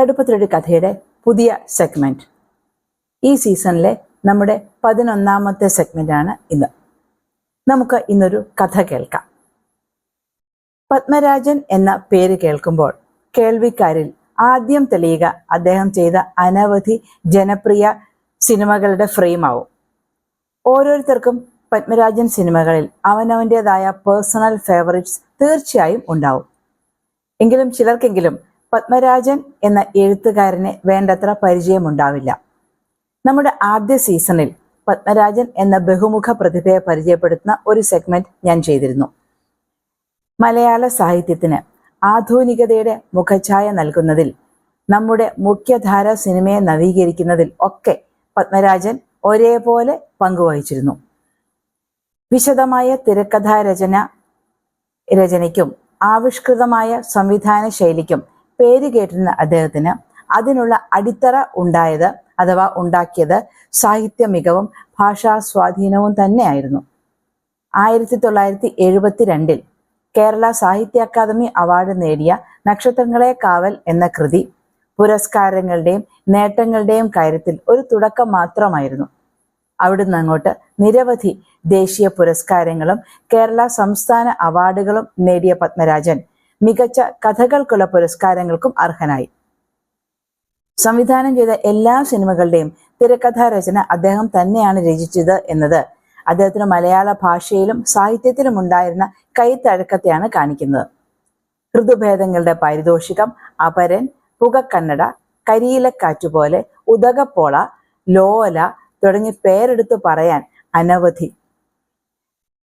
കടുപ്പത്തിലൊരു കഥയുടെ പുതിയ സെഗ്മെന്റ് ഈ സീസണിലെ നമ്മുടെ പതിനൊന്നാമത്തെ ആണ് ഇന്ന്. നമുക്ക് ഇന്നൊരു കഥ കേൾക്കാം. പത്മരാജൻ എന്ന പേര് കേൾക്കുമ്പോൾ കേൾവിക്കാരിൽ ആദ്യം തെളിയുക അദ്ദേഹം ചെയ്ത അനവധി ജനപ്രിയ സിനിമകളുടെ ഫ്രെയിമാവും ഓരോരുത്തർക്കും പത്മരാജൻ സിനിമകളിൽ അവനവന്റെതായ പേഴ്സണൽ ഫേവറിറ്റ്സ് തീർച്ചയായും ഉണ്ടാവും. എങ്കിലും ചിലർക്കെങ്കിലും പത്മരാജൻ എന്ന എഴുത്തുകാരനെ വേണ്ടത്ര പരിചയമുണ്ടാവില്ല. നമ്മുടെ ആദ്യ സീസണിൽ പത്മരാജൻ എന്ന ബഹുമുഖ പ്രതിഭയെ പരിചയപ്പെടുത്തുന്ന ഒരു സെഗ്മെന്റ് ഞാൻ ചെയ്തിരുന്നു. മലയാള സാഹിത്യത്തിന് ആധുനികതയുടെ മുഖഛായ നൽകുന്നതിൽ നമ്മുടെ മുഖ്യധാര സിനിമയെ നവീകരിക്കുന്നതിൽ ഒക്കെ പത്മരാജൻ ഒരേപോലെ പങ്കുവഹിച്ചിരുന്നു. വിശദമായ തിരക്കഥാ രചന രചനയ്ക്കും ആവിഷ്കൃതമായ സംവിധാന ശൈലിക്കും പേര് കേട്ടിരുന്ന അദ്ദേഹത്തിന് അതിനുള്ള അടിത്തറ ഉണ്ടായത് അഥവാ ഉണ്ടാക്കിയത് സാഹിത്യ മികവും ഭാഷാ സ്വാധീനവും തന്നെയായിരുന്നു. ആയിരത്തി തൊള്ളായിരത്തി എഴുപത്തിരണ്ടിൽ കേരള സാഹിത്യ അക്കാദമി അവാർഡ് നേടിയ നക്ഷത്രങ്ങളെ കാവൽ എന്ന കൃതി പുരസ്കാരങ്ങളുടെയും നേട്ടങ്ങളുടെയും കാര്യത്തിൽ ഒരു തുടക്കം മാത്രമായിരുന്നു. അവിടുന്ന് അങ്ങോട്ട് നിരവധി ദേശീയ പുരസ്കാരങ്ങളും കേരള സംസ്ഥാന അവാർഡുകളും നേടിയ പത്മരാജൻ മികച്ച കഥകൾക്കുള്ള പുരസ്കാരങ്ങൾക്കും അർഹനായി. സംവിധാനം ചെയ്ത എല്ലാ സിനിമകളുടെയും തിരക്കഥാ രചന അദ്ദേഹം തന്നെയാണ് രചിച്ചത് എന്നത് അദ്ദേഹത്തിന് മലയാള ഭാഷയിലും സാഹിത്യത്തിലും ഉണ്ടായിരുന്ന കൈത്തഴക്കത്തെയാണ് കാണിക്കുന്നത്. ഋതുഭേദങ്ങളുടെ പാരിതോഷികം അപരൻ പുകക്കന്നഡ കരിയിലക്കാറ്റുപോലെ ഉദകപ്പോള ലോല തുടങ്ങി പേരെടുത്തു പറയാൻ അനവധി.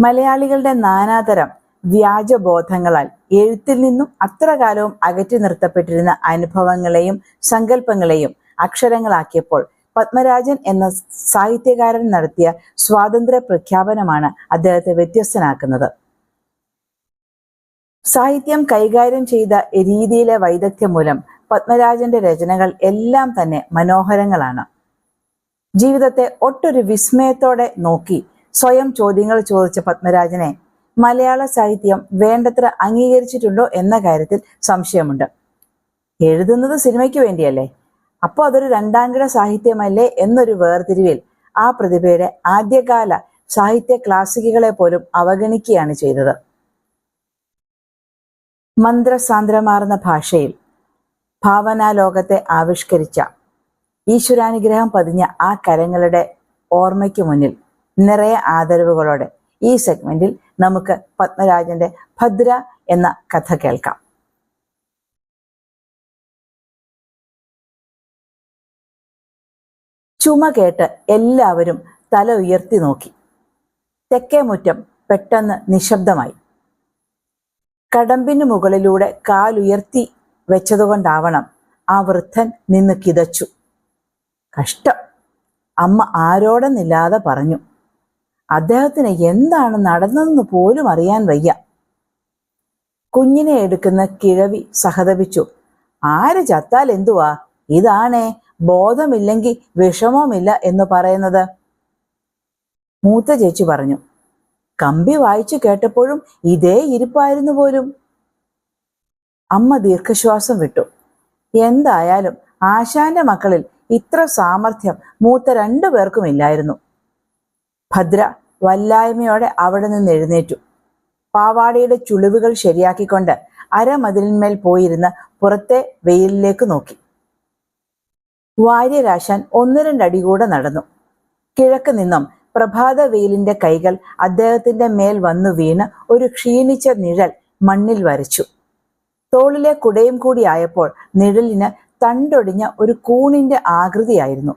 മലയാളികളുടെ നാനാതരം വ്യാജബോധങ്ങളാൽ എഴുത്തിൽ നിന്നും അത്ര കാലവും അകറ്റി നിർത്തപ്പെട്ടിരുന്ന അനുഭവങ്ങളെയും സങ്കല്പങ്ങളെയും അക്ഷരങ്ങളാക്കിയപ്പോൾ പത്മരാജൻ എന്ന സാഹിത്യകാരൻ നടത്തിയ സ്വാതന്ത്ര്യ പ്രഖ്യാപനമാണ് അദ്ദേഹത്തെ വ്യത്യസ്തനാക്കുന്നത്. സാഹിത്യം കൈകാര്യം ചെയ്ത രീതിയിലെ വൈദഗ്ധ്യം മൂലം പത്മരാജന്റെ രചനകൾ എല്ലാം തന്നെ മനോഹരങ്ങളാണ്. ജീവിതത്തെ ഒട്ടൊരു വിസ്മയത്തോടെ നോക്കി സ്വയം ചോദ്യങ്ങൾ ചോദിച്ച പത്മരാജനെ മലയാള സാഹിത്യം വേണ്ടത്ര അംഗീകരിച്ചിട്ടുണ്ടോ എന്ന കാര്യത്തിൽ സംശയമുണ്ട്. എഴുതുന്നത് സിനിമയ്ക്ക് വേണ്ടിയല്ലേ? അപ്പോൾ അതൊരു രണ്ടാംകിട സാഹിത്യമല്ലേ എന്നൊരു വേർതിരിവിൽ ആ പ്രതിഭയുടെ ആദ്യകാല സാഹിത്യ ക്ലാസിക്കുകളെ പോലും അവഗണിക്കുകയാണ് ചെയ്തത്. മന്ത്രസാന്ദ്രമാർന്ന ഭാഷയിൽ ഭാവനാലോകത്തെ ആവിഷ്കരിച്ച ഈശ്വരാനുഗ്രഹം പതിഞ്ഞ ആ കരങ്ങളുടെ ഓർമ്മയ്ക്ക് മുന്നിൽ നിറയെ ആദരവുകളോടെ ഈ സെഗ്മെന്റിൽ നമുക്ക് പത്മരാജന്റെ ഭദ്ര എന്ന കഥ കേൾക്കാം. ചുമ കേട്ട് എല്ലാവരും തല ഉയർത്തി നോക്കി. തെക്കേ മുറ്റം പെട്ടെന്ന് നിശബ്ദമായി. കടമ്പിന് മുകളിലൂടെ കാലുയർത്തി വെച്ചതുകൊണ്ടാവണം ആ വൃദ്ധൻ നിന്ന് കിതച്ചു. കഷ്ടം. അമ്മ ആരോടെന്നില്ലാതെ പറഞ്ഞു. അദ്ദേഹത്തിന് എന്താണ് നടന്നതെന്ന് പോലും അറിയാൻ വയ്യ. കുഞ്ഞിനെ എടുക്കുന്ന കിഴവി സഹതപിച്ചു. ആര് ചത്താൽ എന്തുവാ? ഇതാണേ ബോധമില്ലെങ്കിൽ വിഷമവുമില്ല എന്ന് പറയുന്നത്. മൂത്ത ചേച്ചി പറഞ്ഞു. കമ്പി വായിച്ചു കേട്ടപ്പോഴും ഇതേ ഇരിപ്പായിരുന്നു പോലും. അമ്മ ദീർഘശ്വാസം വിട്ടു. എന്തായാലും ആശാന്റെ മക്കളിൽ ഇത്ര സാമർഥ്യം മൂത്ത രണ്ടു പേർക്കും ഇല്ലായിരുന്നു. ഭദ്ര വല്ലായ്മയോടെ അവിടെ നിന്ന് എഴുന്നേറ്റു. പാവാടയുടെ ചുളിവുകൾ ശരിയാക്കിക്കൊണ്ട് അരമതിലിന്മേൽ പോയിരുന്ന് പുറത്തെ വെയിലിലേക്ക് നോക്കി. വാര്യരാശാൻ ഒന്ന് രണ്ടടി കൂടെ നടന്നു. കിഴക്ക് നിന്നും പ്രഭാത വെയിലിന്റെ കൈകൾ അദ്ദേഹത്തിന്റെ മേൽ വന്നു വീണ് ഒരു ക്ഷീണിച്ച നിഴൽ മണ്ണിൽ വരച്ചു. തോളിലെ കുടയും കൂടി ആയപ്പോൾ നിഴലിന് തണ്ടൊടിഞ്ഞ ഒരു കൂണിന്റെ ആകൃതിയായിരുന്നു.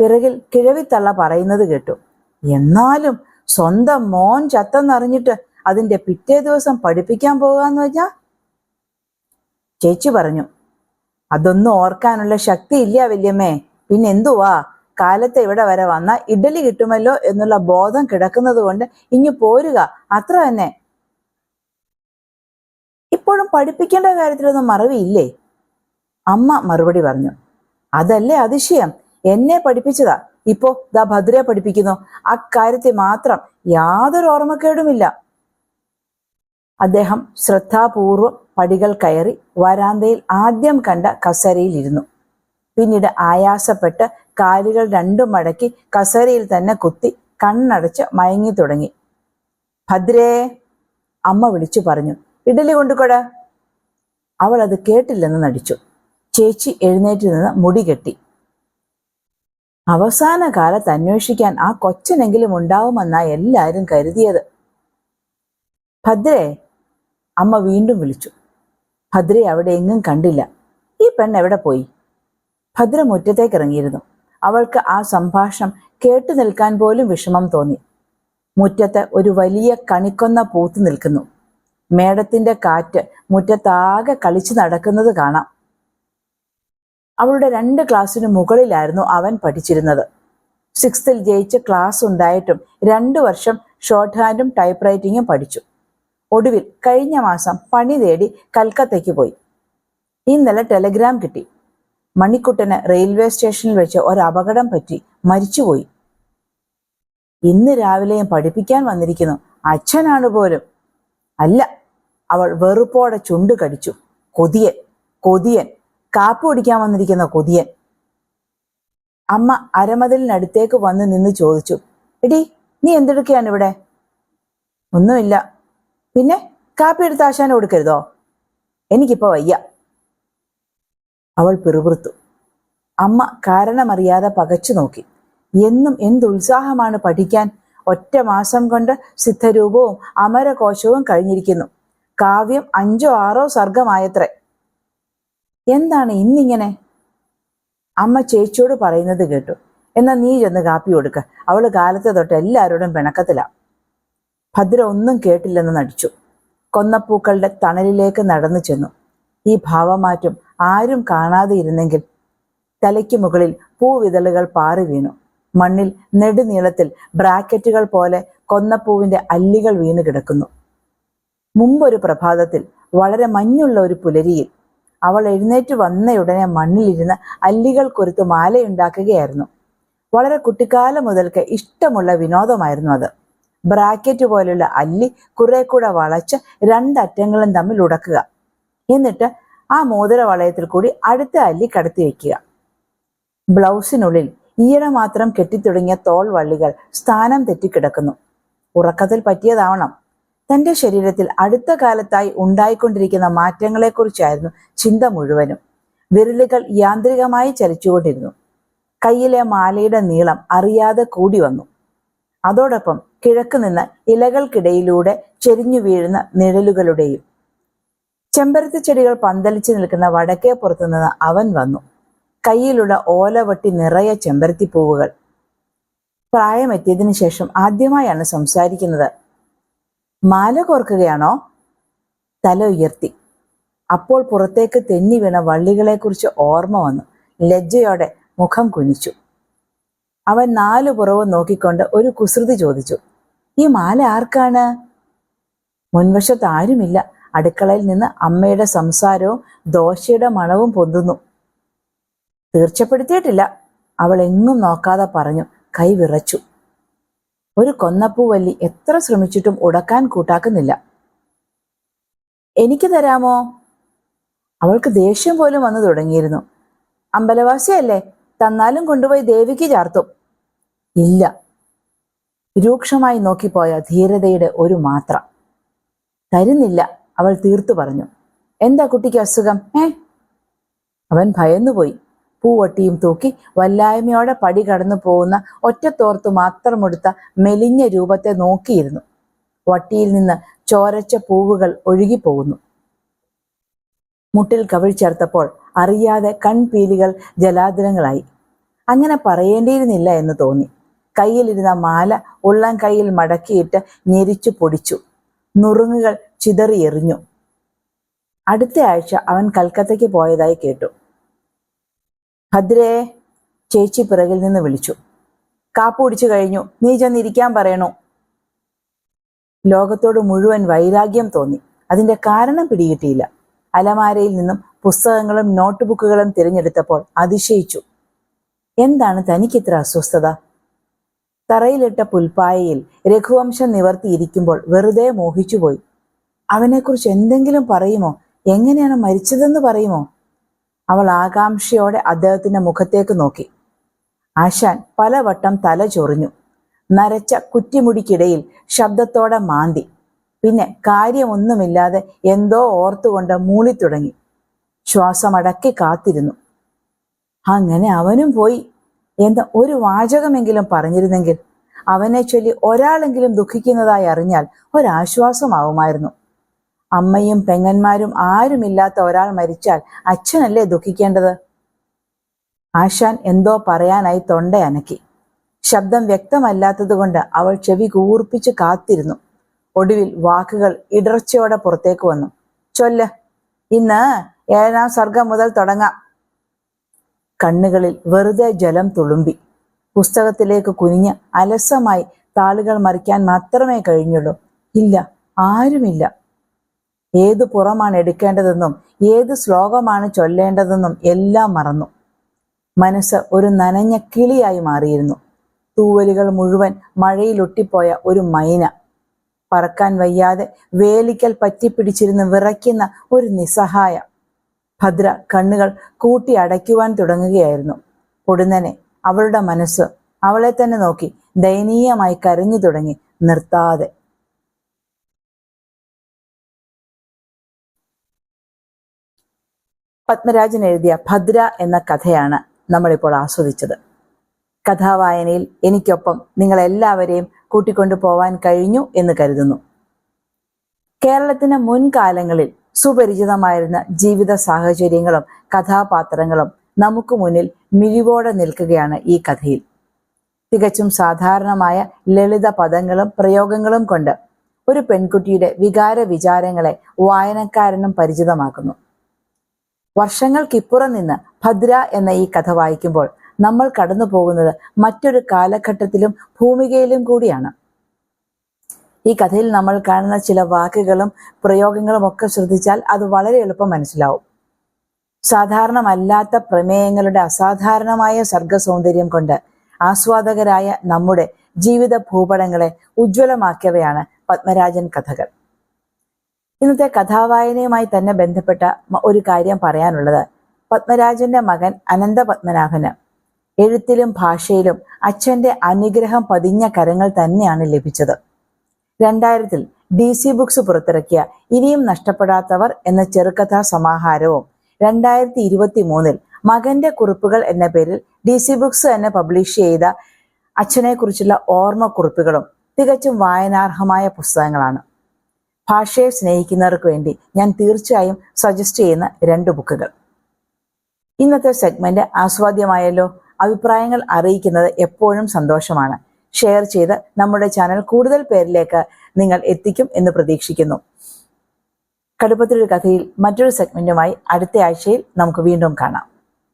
പിറകിൽ കിഴവിത്തള്ള പറയുന്നത് കേട്ടു. എന്നാലും സ്വന്തം മോൻ ചത്തെന്നറിഞ്ഞിട്ട് അതിന്റെ പിറ്റേ ദിവസം പഠിപ്പിക്കാൻ പോകാന്ന് വെച്ചാ? ചേച്ചി പറഞ്ഞു അതൊന്നും ഓർക്കാനുള്ള ശക്തി ഇല്ല വല്യമ്മേ. പിന്നെ എന്തുവാ? കാലത്ത് ഇവിടെ വരെ വന്ന ഇഡലി കിട്ടുമല്ലോ എന്നുള്ള ബോധം കിടക്കുന്നത് കൊണ്ട് ഇങ്ങു പോരുക. അത്ര തന്നെ. ഇപ്പോഴും പഠിപ്പിക്കേണ്ട കാര്യത്തിലൊന്നും മറവിയില്ലേ? അമ്മ മറുപടി പറഞ്ഞു അതല്ലേ അതിശയം. എന്നെ പഠിപ്പിച്ചതാ. ഇപ്പോ ദാ ഭദ്രയെ പഠിപ്പിക്കുന്നു. അക്കാര്യത്തെ മാത്രം യാതൊരു ഓർമ്മക്കേടുമില്ല. അദ്ദേഹം ശ്രദ്ധാപൂർവം പടികൾ കയറി വരാന്തയിൽ ആദ്യം കണ്ട കസേരയിലിരുന്നു. പിന്നീട് ആയാസപ്പെട്ട് കാലുകൾ രണ്ടും മടക്കി കസേരയിൽ തന്നെ കുത്തി കണ്ണടച്ച് മയങ്ങി തുടങ്ങി. ഭദ്രേ അമ്മ വിളിച്ചു പറഞ്ഞു ഇഡലി കൊണ്ടുകൊട അവൾ അത് കേട്ടില്ലെന്ന് നടിച്ചു. ചേച്ചി എഴുന്നേറ്റ് നിന്ന് മുടി കെട്ടി. അവസാന കാലത്ത് അന്വേഷിക്കാൻ ആ കൊച്ചനെങ്കിലും ഉണ്ടാവുമെന്നാ എല്ലാവരും കരുതിയത്. ഭദ്രേ അമ്മ വീണ്ടും വിളിച്ചു. ഭദ്രയെ അവിടെ എങ്ങും കണ്ടില്ല. ഈ പെണ്ണ് എവിടെ പോയി? ഭദ്ര മുറ്റത്തേക്ക് ഇറങ്ങിയിരുന്നു അവൾക്ക് ആ സംഭാഷണം കേട്ടു നിൽക്കാൻ പോലും വിഷമം തോന്നി. മുറ്റത്ത് ഒരു വലിയ കണിക്കൊന്ന പൂത്തു നിൽക്കുന്നു. മേടത്തിന്റെ കാറ്റ് മുറ്റത്താകെ കളിച്ചു നടക്കുന്നത് കാണാം. അവളുടെ രണ്ട് ക്ലാസ്സിന് മുകളിലായിരുന്നു അവൻ പഠിച്ചിരുന്നത്. സിക്സ്ത്തിൽ ജയിച്ച ക്ലാസ് ഉണ്ടായിട്ടും രണ്ടു വർഷം ഷോർട്ട് ഹാൻഡും ടൈപ്പ് റൈറ്റിങ്ങും പഠിച്ചു. ഒടുവിൽ കഴിഞ്ഞ മാസം പണി തേടി കൽക്കത്തയ്ക്ക് പോയി. ഇന്നലെ ടെലഗ്രാം കിട്ടി. മണിക്കുട്ടന് റെയിൽവേ സ്റ്റേഷനിൽ വെച്ച് ഒരു അപകടം പറ്റി മരിച്ചുപോയി. ഇന്ന് രാവിലെയും പഠിപ്പിക്കാൻ വന്നിരിക്കുന്നു. അച്ഛനാണ് പോലും. അല്ല അവൾ വെറുപ്പോടെ ചുണ്ട് കടിച്ചു. കൊതിയൻ കൊതിയൻ. കാപ്പ് കുടിക്കാൻ വന്നിരിക്കുന്ന കൊതിയൻ. അമ്മ അരമതിലിനടുത്തേക്ക് വന്ന് നിന്ന് ചോദിച്ചു എടി നീ എന്തെടുക്കുകയാണ് ഇവിടെ? ഒന്നുമില്ല. പിന്നെ കാപ്പി എടുത്ത് ആശാനം കൊടുക്കരുതോ? എനിക്കിപ്പോ വയ്യ. അവൾ പിറുപിറുത്തു. അമ്മ കാരണമറിയാതെ പകച്ചു നോക്കി. എന്നും എന്തുത്സാഹമാണ് പഠിക്കാൻ. ഒറ്റ മാസം കൊണ്ട് സിദ്ധരൂപവും അമരകോശവും കഴിഞ്ഞിരിക്കുന്നു. കാവ്യം അഞ്ചോ ആറോ സർഗമായത്രേ എന്താണ് ഇന്നിങ്ങനെ? അമ്മ ചേച്ചിയോട് പറയുന്നത് കേട്ടു. എന്നാ നീ ചെന്ന് കാപ്പി കൊടുക്ക. അവൾ കാലത്തെ തൊട്ട് എല്ലാവരോടും പിണക്കത്തിലാണ് ഭദ്ര ഒന്നും കേട്ടില്ലെന്ന് നടിച്ചു. കൊന്നപ്പൂക്കളുടെ തണലിലേക്ക് നടന്നു ചെന്നു. ഈ ഭാവമാറ്റം ആരും കാണാതെ ഇരുന്നെങ്കിൽ തലയ്ക്ക് മുകളിൽ പൂവിതളുകൾ പാറി വീണു. മണ്ണിൽ നെടുനീളത്തിൽ ബ്രാക്കറ്റുകൾ പോലെ കൊന്നപ്പൂവിന്റെ അല്ലികൾ വീണ് കിടക്കുന്നു. മുമ്പൊരു പ്രഭാതത്തിൽ വളരെ മഞ്ഞുള്ള ഒരു പുലരിയിൽ അവൾ എഴുന്നേറ്റ് വന്ന വന്നയുടനെ മണ്ണിലിരുന്ന് അല്ലികൾ കൊരുത്ത് മാലയുണ്ടാക്കുകയായിരുന്നു. വളരെ കുട്ടിക്കാലം മുതൽക്ക് ഇഷ്ടമുള്ള വിനോദമായിരുന്നു അത്. ബ്രാക്കറ്റ് പോലുള്ള അല്ലി കുറെ കൂടെ വളച്ച് രണ്ടറ്റങ്ങളും തമ്മിൽ ഉടക്കുക. എന്നിട്ട് ആ മോതിര വളയത്തിൽ കൂടി അടുത്ത അല്ലി കടത്തി വയ്ക്കുക ബ്ലൗസിനുള്ളിൽ ഈയിടെ മാത്രം കെട്ടിത്തുടങ്ങിയ തോൾ വള്ളികൾ സ്ഥാനം തെറ്റിക്കിടക്കുന്നു. ഉറക്കത്തിൽ പറ്റിയതാവണം. തന്റെ ശരീരത്തിൽ അടുത്ത കാലത്തായി ഉണ്ടായിക്കൊണ്ടിരിക്കുന്ന മാറ്റങ്ങളെക്കുറിച്ചായിരുന്നു ചിന്ത മുഴുവനും. വിരലുകൾ യാന്ത്രികമായി ചലിച്ചുകൊണ്ടിരുന്നു. കയ്യിലെ മാലയുടെ നീളം അറിയാതെ കൂടി വന്നു. അതോടൊപ്പം കിഴക്ക് നിന്ന് ഇലകൾക്കിടയിലൂടെ ചെരിഞ്ഞു വീഴുന്ന നിഴലുകളുടെയും ചെമ്പരത്തി ചെടികൾ പന്തലിച്ചു നിൽക്കുന്ന വടക്കേ പുറത്തു നിന്ന് അവൻ വന്നു. കയ്യിലുള്ള ഓലവട്ടി നിറയെ ചെമ്പരത്തി പൂവുകൾ പ്രായമെത്തിയതിനു ശേഷം ആദ്യമായാണ് സംസാരിക്കുന്നത് മാല കോർക്കുകയാണോ? തല ഉയർത്തി. അപ്പോൾ പുറത്തേക്ക് തെന്നി വീണ വള്ളികളെക്കുറിച്ച് ഓർമ്മ വന്നു. ലജ്ജയോടെ മുഖം കുനിച്ചു. അവൻ നാലു പുറവും നോക്കിക്കൊണ്ട് ഒരു കുസൃതി ചോദിച്ചു. ഈ മാല ആർക്കാണ്? മുൻവശത്ത് ആരുമില്ല. അടുക്കളയിൽ നിന്ന് അമ്മയുടെ സംസാരവും ദോശയുടെ മണവും പൊന്തുന്നു. തീർച്ചപ്പെടുത്തിയിട്ടില്ല. അവൾ എങ്ങും നോക്കാതെ പറഞ്ഞു. കൈ വിറച്ചു. ഒരു കൊന്നപ്പൂവല്ലി എത്ര ശ്രമിച്ചിട്ടും ഉടക്കാൻ കൂട്ടാക്കുന്നില്ല. എനിക്ക് തരാമോ? അവൾക്ക് ദേഷ്യം പോലും വന്നു തുടങ്ങിയിരുന്നു. അമ്പലവാസിയല്ലേ തന്നാലും കൊണ്ടുപോയി ദേവിക്ക് ചാർത്തും. ഇല്ല. രൂക്ഷമായി നോക്കിപ്പോയ ധീരതയുടെ ഒരു മാത്ര. തരുന്നില്ല അവൾ തീർത്തു പറഞ്ഞു. എന്താ കുട്ടിക്ക് അസുഖം? ഏ? അവൻ ഭയന്നുപോയി. പൂവട്ടിയും തൂക്കി വല്ലായ്മയോടെ പടി കടന്നു പോകുന്ന ഒറ്റത്തോർത്ത് മാത്രമെടുത്ത മെലിഞ്ഞ രൂപത്തെ നോക്കിയിരുന്നു. വട്ടിയിൽ നിന്ന് ചോരച്ച പൂവുകൾ ഒഴുകിപ്പോകുന്നു. മുട്ടിൽ കവിൾ ചേർത്തപ്പോൾ അറിയാതെ കൺപീലികൾ ജലാതരങ്ങളായി. അങ്ങനെ പറയേണ്ടിയിരുന്നില്ല എന്ന് തോന്നി. കയ്യിലിരുന്ന മാല ഉള്ളം കൈയിൽ മടക്കിയിട്ട് ഞെരിച്ചു പൊടിച്ചു. നുറുങ്ങുകൾ ചിതറിയെറിഞ്ഞു അടുത്ത ആഴ്ച അവൻ കൽക്കത്തയ്ക്ക് പോയതായി കേട്ടു. ഭദ്രേ ചേച്ചി പിറകിൽ നിന്ന് വിളിച്ചു. കാപ്പ് കഴിഞ്ഞു. നീ ചെന്നിരിക്കാൻ പറയണു? ലോകത്തോട് മുഴുവൻ വൈരാഗ്യം തോന്നി. അതിന്റെ കാരണം പിടികിട്ടിയില്ല. അലമാരയിൽ നിന്നും പുസ്തകങ്ങളും നോട്ട് ബുക്കുകളും തിരഞ്ഞെടുത്തപ്പോൾ അതിശയിച്ചു. എന്താണ് തനിക്കിത്ര അസ്വസ്ഥത? തറയിലിട്ട പുൽപ്പായയിൽ രഘുവംശം നിവർത്തിയിരിക്കുമ്പോൾ വെറുതെ മോഹിച്ചുപോയി. അവനെക്കുറിച്ച് എന്തെങ്കിലും പറയുമോ? എങ്ങനെയാണ് മരിച്ചതെന്ന് പറയുമോ? അവൾ ആകാംക്ഷയോടെ അദ്ദേഹത്തിന്റെ മുഖത്തേക്ക് നോക്കി. ആശാൻ പലവട്ടം തല ചൊറിഞ്ഞു. നരച്ച കുറ്റിമുടിക്കിടയിൽ ശബ്ദത്തോടെ മാന്തി. പിന്നെ കാര്യമൊന്നുമില്ലാതെ എന്തോ ഓർത്തുകൊണ്ട് മൂളിത്തുടങ്ങി. ശ്വാസമടക്കി കാത്തിരുന്നു. അങ്ങനെ അവനും പോയി എന്ന് ഒരു വാചകമെങ്കിലും പറഞ്ഞിരുന്നെങ്കിൽ അവനെ ചൊല്ലി ഒരാളെങ്കിലും ദുഃഖിക്കുന്നതായി അറിഞ്ഞാൽ ഒരാശ്വാസമാവുമായിരുന്നു. അമ്മയും പെങ്ങന്മാരും ആരുമില്ലാത്ത ഒരാൾ മരിച്ചാൽ അച്ഛനല്ലേ ദുഃഖിക്കേണ്ടത്? ആശാൻ എന്തോ പറയാനായി തൊണ്ട അനക്കി. ശബ്ദം വ്യക്തമല്ലാത്തതുകൊണ്ട് അവൾ ചെവി കൂർപ്പിച്ച് കാത്തിരുന്നു. ഒടുവിൽ വാക്കുകൾ ഇടർച്ചയോടെ പുറത്തേക്ക് വന്നു. ചൊല്ല്. ഇന്ന് ഏഴാം സർഗം മുതൽ തുടങ്ങാം. കണ്ണുകളിൽ വെറുതെ ജലം തുളുമ്പി. പുസ്തകത്തിലേക്ക് കുനിഞ്ഞ് അലസമായി താളുകൾ മറിക്കാൻ മാത്രമേ കഴിഞ്ഞുള്ളൂ. ഇല്ല ആരുമില്ല. ഏതു പുറമാണ് എടുക്കേണ്ടതെന്നും ഏത് ശ്ലോകമാണ് ചൊല്ലേണ്ടതെന്നും എല്ലാം മറന്നു. മനസ്സ് ഒരു നനഞ്ഞ കിളിയായി മാറിയിരുന്നു. തൂവലുകൾ മുഴുവൻ മഴയിലൊട്ടിപ്പോയ ഒരു മൈന. പറക്കാൻ വയ്യാതെ വേലിക്കൽ പറ്റിപ്പിടിച്ചിരുന്ന് വിറയ്ക്കുന്ന ഒരു നിസ്സഹായ. ഭദ്ര കണ്ണുകൾ കൂട്ടി അടയ്ക്കുവാൻ തുടങ്ങുകയായിരുന്നു. പൊടുന്നനെ അവളുടെ മനസ്സ് അവളെ തന്നെ നോക്കി ദയനീയമായി കരഞ്ഞു തുടങ്ങി നിർത്താതെ. പത്മരാജൻ എഴുതിയ ഭദ്ര എന്ന കഥയാണ് നമ്മളിപ്പോൾ ആസ്വദിച്ചത്. കഥാവായനയിൽ എനിക്കൊപ്പം നിങ്ങളെല്ലാവരെയും കൂട്ടിക്കൊണ്ടു പോവാൻ കഴിഞ്ഞു എന്ന് കരുതുന്നു. കേരളത്തിന് മുൻകാലങ്ങളിൽ സുപരിചിതമായിരുന്ന ജീവിത സാഹചര്യങ്ങളും കഥാപാത്രങ്ങളും നമുക്ക് മുന്നിൽ മിഴിവോടെ നിൽക്കുകയാണ് ഈ കഥയിൽ. തികച്ചും സാധാരണമായ ലളിത പദങ്ങളും പ്രയോഗങ്ങളും കൊണ്ട് ഒരു പെൺകുട്ടിയുടെ വികാര വിചാരങ്ങളെ വായനക്കാരനും പരിചിതമാക്കുന്നു. വർഷങ്ങൾക്കിപ്പുറം നിന്ന് ഭദ്ര എന്ന ഈ കഥ വായിക്കുമ്പോൾ നമ്മൾ കടന്നു പോകുന്നത് മറ്റൊരു കാലഘട്ടത്തിലും ഭൂമികയിലും കൂടിയാണ്. ഈ കഥയിൽ നമ്മൾ കാണുന്ന ചില വാക്കുകളും പ്രയോഗങ്ങളും ഒക്കെ ശ്രദ്ധിച്ചാൽ അത് വളരെ എളുപ്പം മനസ്സിലാവും. സാധാരണമല്ലാത്ത പ്രമേയങ്ങളുടെ അസാധാരണമായ സർഗസൗന്ദര്യം കൊണ്ട് ആസ്വാദകരായ നമ്മുടെ ജീവിത ഭൂപടങ്ങളെ ഉജ്ജ്വലമാക്കിയവയാണ് പത്മരാജൻ കഥകൾ. ഇന്നത്തെ കഥാവായനയുമായി തന്നെ ബന്ധപ്പെട്ട ഒരു കാര്യം പറയാനുള്ളത്. പത്മരാജന്റെ മകൻ അനന്ത പത്മനാഭന് എഴുത്തിലും ഭാഷയിലും അച്ഛന്റെ അനുഗ്രഹം പതിഞ്ഞ കരങ്ങൾ തന്നെയാണ് ലഭിച്ചത്. രണ്ടായിരത്തിൽ ഡി സി ബുക്സ് പുറത്തിറക്കിയ ഇനിയും നഷ്ടപ്പെടാത്തവർ എന്ന ചെറുകഥാ സമാഹാരവും രണ്ടായിരത്തി ഇരുപത്തി മൂന്നിൽ മകന്റെ കുറിപ്പുകൾ എന്ന പേരിൽ ഡി സി ബുക്സ് തന്നെ പബ്ലിഷ് ചെയ്ത അച്ഛനെ കുറിച്ചുള്ള ഓർമ്മക്കുറിപ്പുകളും തികച്ചും വായനാർഹമായ പുസ്തകങ്ങളാണ്. ഭാഷയെ സ്നേഹിക്കുന്നവർക്ക് വേണ്ടി ഞാൻ തീർച്ചയായും സജസ്റ്റ് ചെയ്യുന്ന രണ്ട് ബുക്കുകൾ ഇന്നത്തെ സെഗ്മെന്റ് ആസ്വാദ്യമായല്ലോ. അഭിപ്രായങ്ങൾ അറിയിക്കുന്നത് എപ്പോഴും സന്തോഷമാണ്. ഷെയർ ചെയ്ത് നമ്മുടെ ചാനൽ കൂടുതൽ പേരിലേക്ക് നിങ്ങൾ എത്തിക്കും എന്ന് പ്രതീക്ഷിക്കുന്നു. കടുപ്പത്തിലൊരു കഥയിൽ മറ്റൊരു സെഗ്മെന്റുമായി അടുത്ത ആഴ്ചയിൽ നമുക്ക് വീണ്ടും കാണാം.